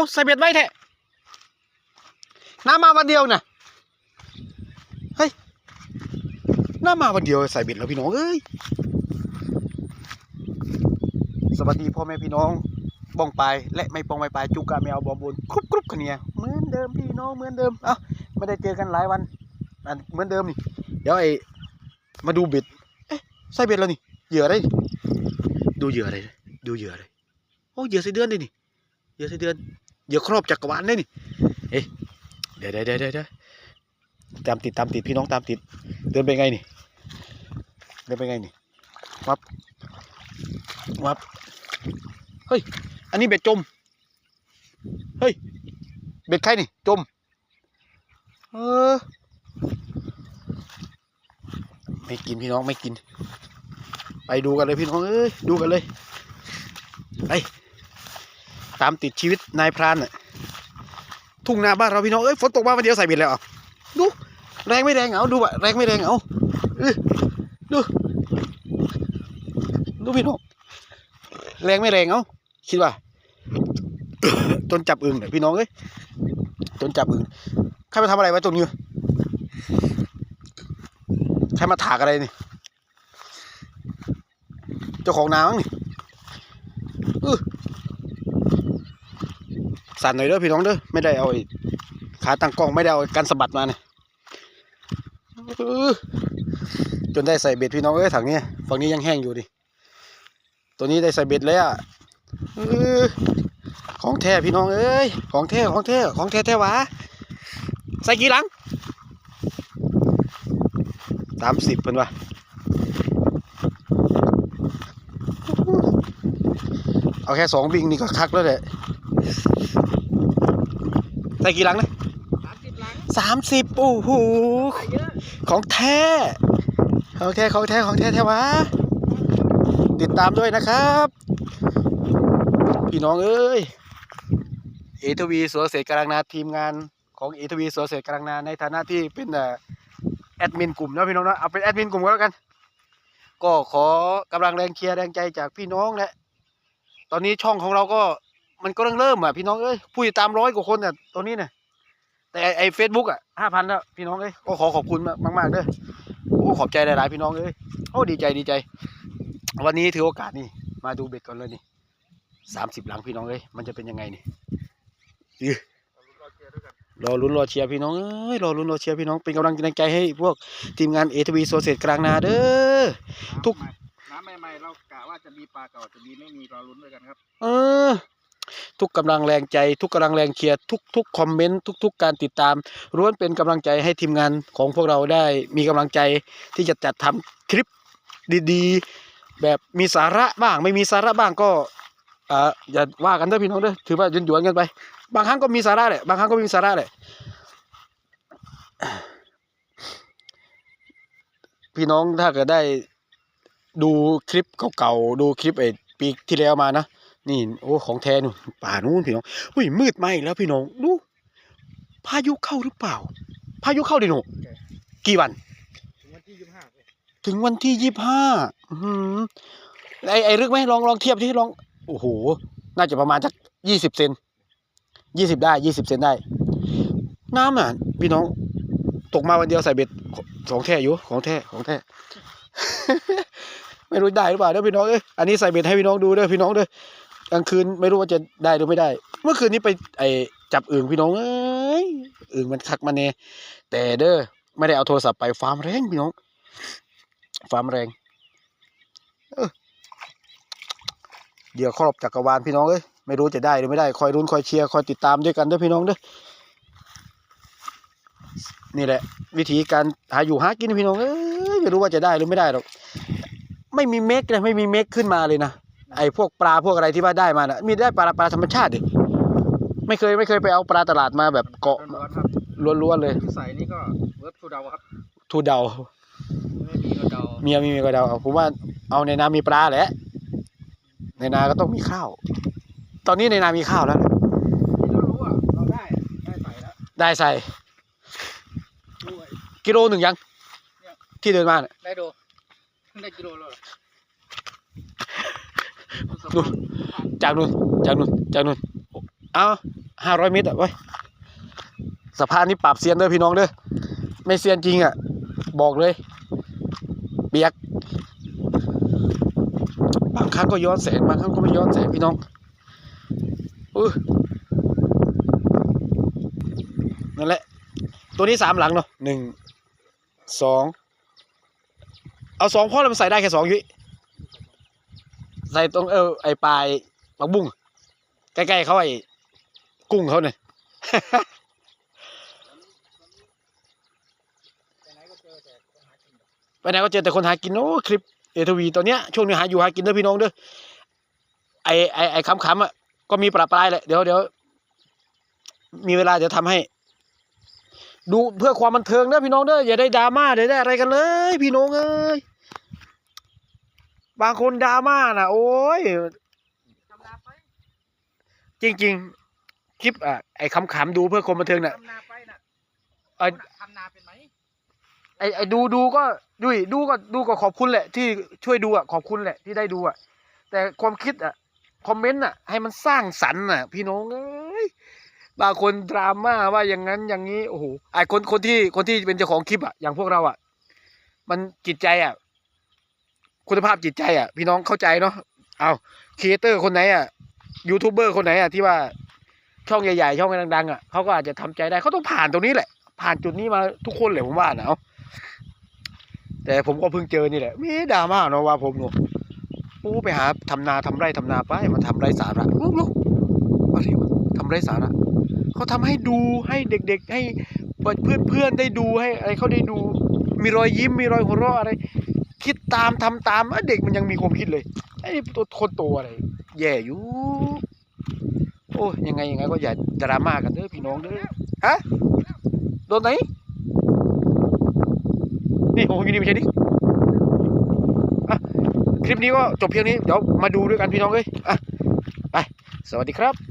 อ้ใส่เบ็ดไว้แท้น้ำมาวันเดียวน่ะเฮ้ยน้ำมาวันเดียวใส่เบ็ดแล้วพี่น้องเอ้ยสวัสดีพ่อแม่พี่น้องบ้องไปและไม่ปองไม่ไปจุกกะแมวบอมบนครุบกรุบคะเนียเหมือนเดิมพี่น้องเหมือนเดิมเอ้าไม่ได้เจอกันหลายวันอันเหมือนเดิมนี่เดี๋ยวไอ้มาดูเบ็ดเอ๊ะใส่เบ็ดแล้วนี่เหยื่ออะไรดูเหยื่ออะไรดูเหยื่ออะไรโอ้เหยื่อไส้เดือนเลยนี่เหยื่อไส้เดือน เหยื่อครอบจักรวาลเลยนี่เอ๊ะเดี๋ยเดี๋ยวเดี๋ยวเดี๋ยวตามติดตามติดพี่น้องตามติด เดินไปไงนี่ เดินไปไงนี่วับวับเฮ้ย อันนี้เบ็ดจม เฮ้ย เบ็ดใครนี่ จม เออ ไม่กินพี่น้องไม่กิน ไปดูกันเลยพี่น้อง เอ้ย ดูกันเลย ไป ตามติดชีวิตนายพรานน่ะทุ่งนาบ้านเราพี่น้องเอ้ยฝนตกมาวันเดียวใส่เบ็ดแล้วอะดูแรงไม่แรงเอาดูอะแรงไม่แรงเอาดูดูพี่น้องแรงไม่แรงเอาคิดว่าต้นจับอึ่งเนี่ยพี่น้องเอ้ยต้นจับอึ่งใครมาทำอะไรไว้ตรงนี้ใครมาถากอะไรนี่เจ้าของนามั้งนี่อื้อ สั่นหน่อยเด้อพี่น้องเด้อไม่ได้เอาขาตั้งกล้องไม่ได้เอากันสะบัดมาเนี่ยจนได้ใส่เบ็ดพี่น้องเอ้ยถังนี้ฝั่งนี้ยังแห้งอยู่ดิตัวนี้ได้ใส่เบ็ดเลยอะอื้อของแท้พี่น้องเอ้ยของแท้ของแท้ของแท้แท้วะใส่กี่หลังสามสิบเพิ่นวะเอาแค่สองบิงนี่ก็คักแล้วแหละ ใส่กี่หลังนะสามสิบหลังสามสิบโอ้โหใส่เยอะของแท้ของแท้ของแท้ของแท้แท้วะติดตามด้วยนะครับ พี่น้องเอ้ยเอทวีสวนเสกกำลังนาทีมงานของเอทวีสวนเสกกำลังนาในฐานะที่เป็นเอ่อแอดมินกลุ่มเนาะพี่น้องเนาะเอาเป็นแอดมินกลุ่มก็แล้วกัน ก็ขอกำลังแรงเชียร์แรงใจจากพี่น้องแหละตอนนี้ช่องของเราก็ มันก็เริ่มเริ่มอะพี่น้องเอ้ยผู้ติดตามร้อยกว่าคนเนี่ยตอนนี้เนี่ยแต่ไอ้ไอ้เฟซบุ๊กอะห้าพันแล้วพี่น้องเอ้ยก็ขอขอบคุณมากมากๆเด้อโอ้ขอบใจหลายๆพี่น้องเอ้ยโอ้ดีใจดีใจ วันนี้ถือโอกาสนี่ มาดูเบ็ดก่อนเลยนี่สามสิบหลังพี่น้องเอ้ยมันจะเป็นยังไงนี่อื้อรอลุ้นรอเชียร์พี่น้องเอ้ยรอลุ้นรอเชียร์พี่น้องเป็นกำลังใจให้พวกทีมงานเอทวีโซเซตกลางนาเด้อทุกน้ำใหม่ๆเรากะว่าจะมีปลาเก่าจะมีไม่มีรอลุ้นด้วยกันครับ เออ ทุกกำลังแรงใจ ทุกกำลังแรงเชียร์ทุกทุกคอมเมนต์ทุก ๆ การติดตามล้วนเป็นกำลังใจให้ทีมงานของพวกเราได้มีกำลังใจที่จะจัดทำคลิปดีๆ แบบมีสาระบ้าง ไม่มีสาระบ้างก็อ่าอย่าว่ากันเด้อพี่น้องเด้อถือว่าหยวนๆกันไป บางครั้งก็มีสาระแหละบางครั้งก็ไม่มีสาระแหละพี่น้องถ้าเกิดได้ดูคลิปเก่าๆดูคลิปไอ้ปีที่แล้วมานะ นี่โอ้ของแท้นู่นป่านู้นพี่น้องอุ้ยมืดไหมแล้วพี่น้องดูพายุเข้าหรือเปล่า พายุเข้าดิหนูกี่วัน ถึงวันที่ยี่สิบห้าถึงวันที่ยี่ห้าไอไอรึกไหมลองลองเทียบที่ลองโอ้โหน่าจะประมาณสักยี่สิบเซนยี่สิบได้ยี่สิบเซนได้ น้ำอะพี่น้อง ตกมาวันเดียวใส่เบ็ดของแท้อยู่ของแท้ของแท้ไม่รู้ได้หรือเปล่าเด้อพี่น้องเอ้ยอันนี้ใส่เบ็ดให้พี่น้องดูเด้อพี่น้องเด้อ กลางคืนไม่รู้ว่าจะได้หรือไม่ได้ เมื่อคืนนี้ไปไอจับอึ่งพี่น้องเอ้ยอึ่งมันคักมาเนแต่เด้อไม่ได้เอาโทรศัพท์ไปฟาร์มแรงพี่น้องฟาร์มแรงเออเดี๋ยวครอบจักรวาลพี่น้องเอ้ยไม่รู้จะได้หรือไม่ได้คอยรุ้นคอยเชียร์คอยติดตามด้วยกันเด้อพี่น้องเด้อนี่แหละ วิธีการหาอยู่หากินพี่น้องเอ้ยไม่รู้ว่าจะได้หรือไม่ได้หรอกไม่มีเมกเลยไม่มีเมกขึ้นมาเลยนะ ไอ้พวกปลาพวกอะไรที่ว่าได้มานะมีได้ปลาปลาธรรมชาติดิไม่เคยไม่เคยไปเอาปลาตลาดมาแบบเกาะล้วนๆครับล้วนๆเลยที่ใส่นี่ก็เวิร์ดทูเดาครับทูเดา ไม่มีก็เดาเมียมีเมียก็เดาเอาผมว่าเอาในนามีปลาแหละ ในนาก็ต้องมีข้าว ตอนนี้ในนามีข้าวแล้ว ที่เรารู้อะเราได้ได้ใส่แล้วได้ใส่ ด้วยกิโลหนึ่งยัง ที่เดินมาเนี่ยได้ดูได้กิโลแล้ว นู่นจากนู่นจากนู่นจากนู่นเอาห้าร้อยเมตรอะเว้ยสะพานนี้ปรับเซียนเด้อพี่น้องเด้อไม่เซียนจริงอะ บอกเลยเปียก บางครั้งก็ย้อนแสงบางครั้งก็ไม่ย้อนแสงพี่น้องอือนั่นแหละ ตัวนี้สามหลังเนาะหนึ่งสองเอาสองพ่อแล้วมันใส่ได้แค่สองยุ้ย ใส่ตรงเออไอปลายปักบุ้งใกล้ๆเขาไอ้กุ้งเขาเนี่ยไปไหนก็เจอแต่ต้องหากินไปไหนก็เจอแต่คนหากินโอ้คลิปเอทวีตอนเนี้ยช่วงนี้หาอยู่หากินเด้อพี่น้องเด้อไอไอไอคำๆอะก็มีประปรายแหละเดี๋ยวเดี๋ยวมีเวลาเดี๋ยวทำให้ ดูเพื่อความบันเทิงเด้อพี่น้องเด้ออย่าได้ดราม่าเดี๋ยวได้อะไรกันเลย พี่น้องเอ้ย บางคนดราม่าน่ะโอ้ยทำนาไปจริง ๆ คลิปอะไอคำๆดูเพื่อความบันเทิงน่ะทำนาไปน่ะเอ้ยทำนาเป็นไหมไอไอดูดูก็ดูดิดูก็ดูก็ขอบคุณแหละ ที่ช่วยดูอะขอบคุณแหละที่ได้ดูอะ แต่ความคิดอะคอมเมนต์อะ ให้มันสร้างสรรค์อะ พี่น้องเอ้ยบางคนดราม่าว่าอย่างนั้นอย่างนี้โอ้โหไอคนคนที่คนที่เป็นเจ้าของคลิปอะอย่างพวกเราอะ มันจิตใจอะ คุณภาพจิตใจอะ พี่น้องเข้าใจเนาะเอาครีเอเตอร์คนไหนอะยูทูบเบอร์คนไหนอะที่ว่าช่องใหญ่ๆช่องดังๆอะเขาก็อาจจะทำใจได้เขาต้องผ่านตรงนี้แหละ ผ่านจุดนี้มาทุกคนเลยผมว่านะเอาแต่ผมก็เพิ่งเจอนี่แหละมีดราม่าเนาะว่าผมเนาะโอ้ไปหาทำนาทำไร่ทำนาไปมาทำไร่สาระลูกลูกอะไรวะทำไร่สาระเขาทำให้ดูให้เด็กๆให้เพื่อนเพื่อนๆได้ดูให้อะไรเขาได้ดู มีรอยยิ้มมีรอยหัวเราะอะไร คิดตามทำตามเอ้ยเด็กมันยังมีความคิดเลยไอ้ตัวคนโตอะไรแย่อยู่โอ้ยังไงยังไงก็อย่าดราม่ากันเด้อพี่น้องเด้อฮะโดนไหนนี่ผมอยู่นี่ไม่ใช่ดิอะคลิปนี้ก็จบเพียงนี้เดี๋ยวมาดูด้วยกันพี่น้องเอ้ยอะไปสวัสดีครับ